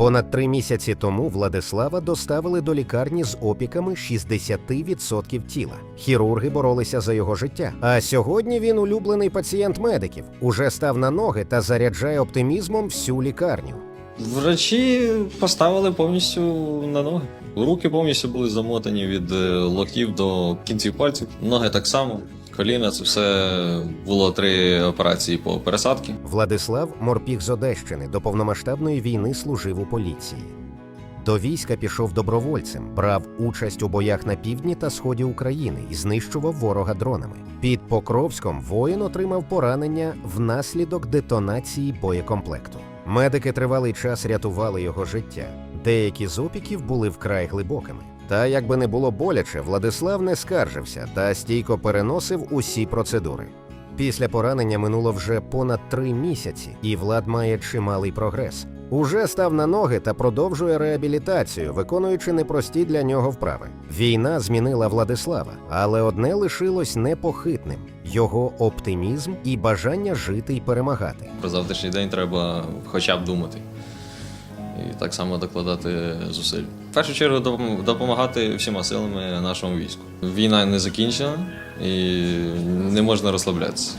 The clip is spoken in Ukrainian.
Понад три місяці тому Владислава доставили до лікарні з опіками 60% тіла. Хірурги боролися за його життя. А сьогодні він улюблений пацієнт медиків, уже став на ноги та заряджає оптимізмом всю лікарню. Врачі поставили повністю на ноги. Руки повністю були замотані від е, локтів до кінців пальців. Ноги так само. Коліна це все було три операції по пересадці. Владислав морпіг з Одещини до повномасштабної війни служив у поліції. До війська пішов добровольцем, брав участь у боях на півдні та сході України і знищував ворога дронами. Під Покровськом воїн отримав поранення внаслідок детонації боєкомплекту. Медики тривалий час рятували його життя. Деякі з опіків були вкрай глибокими. Та якби не було боляче, Владислав не скаржився та стійко переносив усі процедури. Після поранення минуло вже понад три місяці, і Влад має чималий прогрес. Уже став на ноги та продовжує реабілітацію, виконуючи непрості для нього вправи. Війна змінила Владислава, але одне лишилось непохитним: його оптимізм і бажання жити й перемагати. Про завтрашній день треба хоча б думати. І так само докладати зусиль. В першу чергу допом- допомагати всіма силами нашому війську. Війна не закінчена і не можна розслаблятися.